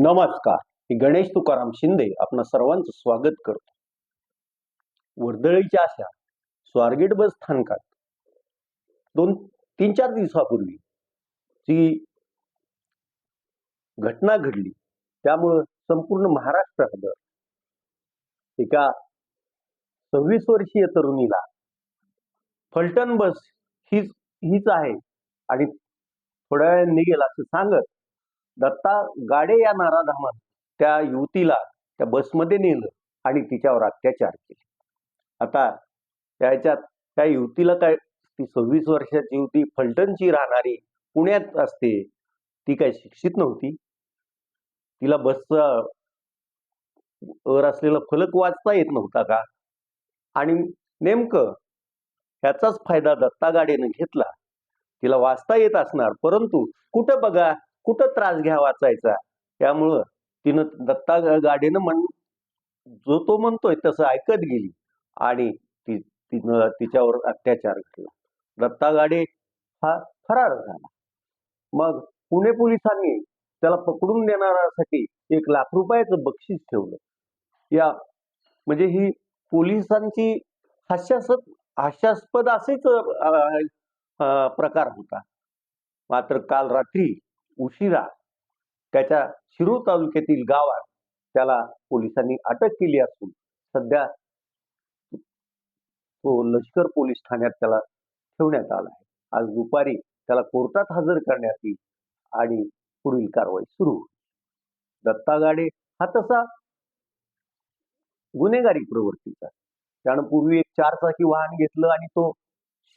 नमस्कार. मी गणेश तुकाराम शिंदे आपण सर्वांचं स्वागत करतो. वर्दळीच्या अशा स्वारगेट बस स्थानकात दोन तीन चार दिवसापूर्वी जी घटना घडली त्यामुळं संपूर्ण महाराष्ट्रात एका सव्वीस वर्षीय तरुणीला फलटण बस हीच हीच आहे आणि थोड्या वेळ निघेल असं सांगत दत्ता गाडे या नाराधामात त्या युवतीला त्या बसमध्ये नेलं आणि तिच्यावर अत्याचार केले. आता त्याच्यात त्या युवतीला काय ती सव्वीस वर्षाची युवती फलटणची राहणारी पुण्यात असते ती काय शिक्षित नव्हती. तिला बसचा वर असलेला फलक वाचता येत नव्हता का? आणि नेमकं ह्याचाच फायदा दत्ता गाडेनं घेतला. तिला वाचता येत असणार परंतु कुठं बघा कुठं त्रास घ्या वाचायचा? त्यामुळं तिनं दत्ता गाडीनं म्हण जो तो म्हणतोय तसं ऐकत गेली आणि ती तिनं तिच्यावर अत्याचार घडला दत्ता गाडे हा फरार झाला. मग पुणे पोलिसांनी त्याला पकडून देणाऱ्यासाठी एक लाख रुपयाचं बक्षीस ठेवलं. या म्हणजे ही पोलिसांची हास्यास्पद हास्यास्पद असेच प्रकार होता. मात्र काल रात्री उशिरा त्याच्या शिरूर तालुक्यातील गावात त्याला पोलिसांनी अटक केली असून सध्या तो लष्कर पोलीस ठाण्यात त्याला ठेवण्यात आला आहे. आज दुपारी त्याला कोर्टात हजर करण्यात येईल आणि पुढील कारवाई सुरू दत्ता गाडे हा तसा गुन्हेगारी प्रवृत्तीचा त्यानं पूर्वी एक चारचाकी वाहन घेतलं आणि तो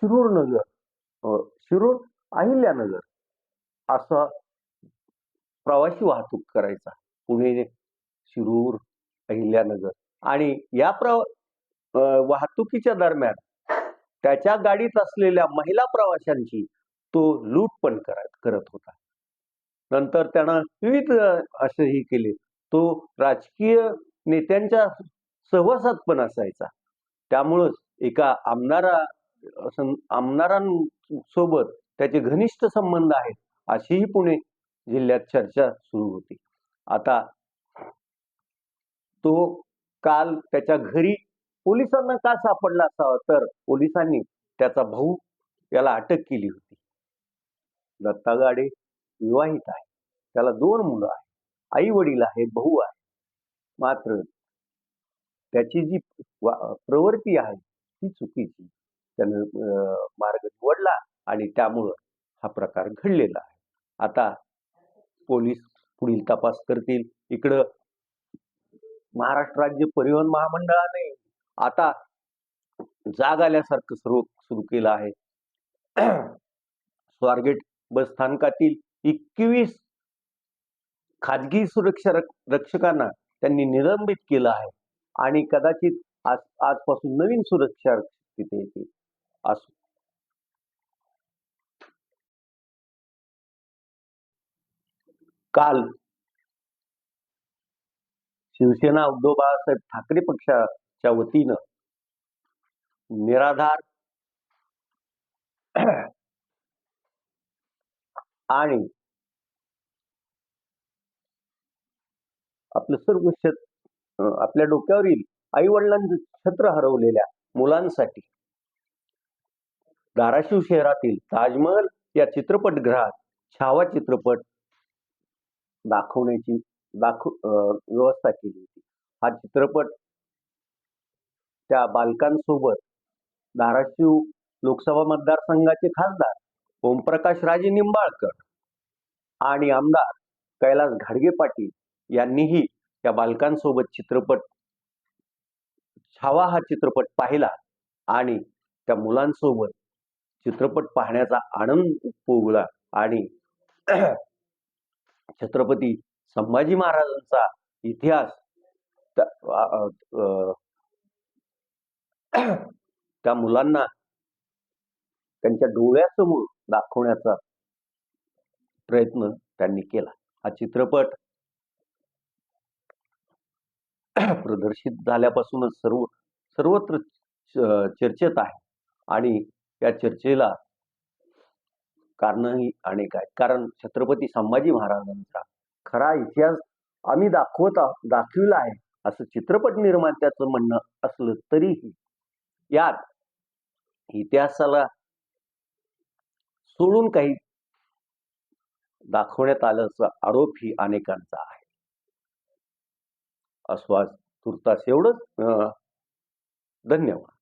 शिरूर नगर अं, शिरूर अहिल्यानगर असा प्रवासी वाहतूक करायचा. पुणे शिरूर अहिल्यानगर आणि या प्र वाहतुकीच्या दरम्यान त्याच्या गाडीत असलेल्या महिला प्रवाशांची तो लूट पण करत करत होता. नंतर त्यानं विविध असे असेही केले. तो राजकीय नेत्यांच्या सहवासात पण असायचा. त्यामुळंच एका आमदारा सं- आमदारांसोबत त्याचे घनिष्ठ संबंध आहेत अशीही पुणे जिल्ह्यात चर्चा सुरू होती. आता तो काल त्याच्या घरी पोलिसांना का सापडला असावा? तर पोलिसांनी त्याचा भाऊ याला अटक केली होती. दत्ता गाडे विवाहित आहे त्याला दोन मुलं आहेत. आई वडील आहेत भाऊ आहे मात्र त्याची जी प्रवृत्ती आहे ती चुकीची. त्यानं मार्ग निवडला आणि त्यामुळं हा प्रकार घडलेला आहे. आता पोलीस पुढील तपास करतील. इकडं महाराष्ट्र राज्य परिवहन महामंडळाने आता जाग आल्यासारखं सर्व सुरू केलं आहे. स्वारगेट बस स्थानकातील एकवीस खाजगी सुरक्षा रक्षकांना त्यांनी निलंबित केलं आहे. आणि कदाचित आज आजपासून नवीन सुरक्षा रक्षक तिथे येतील. असो काल शिवसेना उद्धव बाळासाहेब ठाकरे पक्षाच्या वतीनं निराधार आणि आपलं सर्व शेत आपल्या डोक्यावरील आई वडिलांचं छत्र हरवलेल्या मुलांसाठी धाराशिव शहरातील ताजमहल या चित्रपटगृहात छावा चित्रपट दाखवण्याची दाखव अं, व्यवस्था केली होती. हा चित्रपट त्या बालकांसोबत धाराशिव लोकसभा मतदारसंघाचे खासदार ओमप्रकाश राजे निंबाळकर आणि आमदार कैलास घाडगे पाटील यांनीही त्या बालकांसोबत चित्रपट छावा हा चित्रपट पाहिला आणि त्या मुलांसोबत चित्रपट पाहण्याचा आनंद उपभोगला आणि छत्रपती संभाजी महाराजांचा इतिहास त्या त्या मुलांना त्यांच्या डोळ्यासमोर दाखवण्याचा प्रयत्न त्यांनी केला. हा चित्रपट प्रदर्शित झाल्यापासूनच सर्व सर्वत्र चर्चेत आहे. आणि या चर्चेला कारणंही अनेक आहेत. कारण छत्रपती संभाजी महाराजांचा खरा इतिहास आम्ही दाखवत दाखविला आहे असं चित्रपट निर्मात्याचं म्हणणं असलं तरीही यात इतिहासाला सोडून काही दाखवण्यात आल्याचा आरोप ही अनेकांचा आहे. अस्वास तुर्तास एवढंच. धन्यवाद.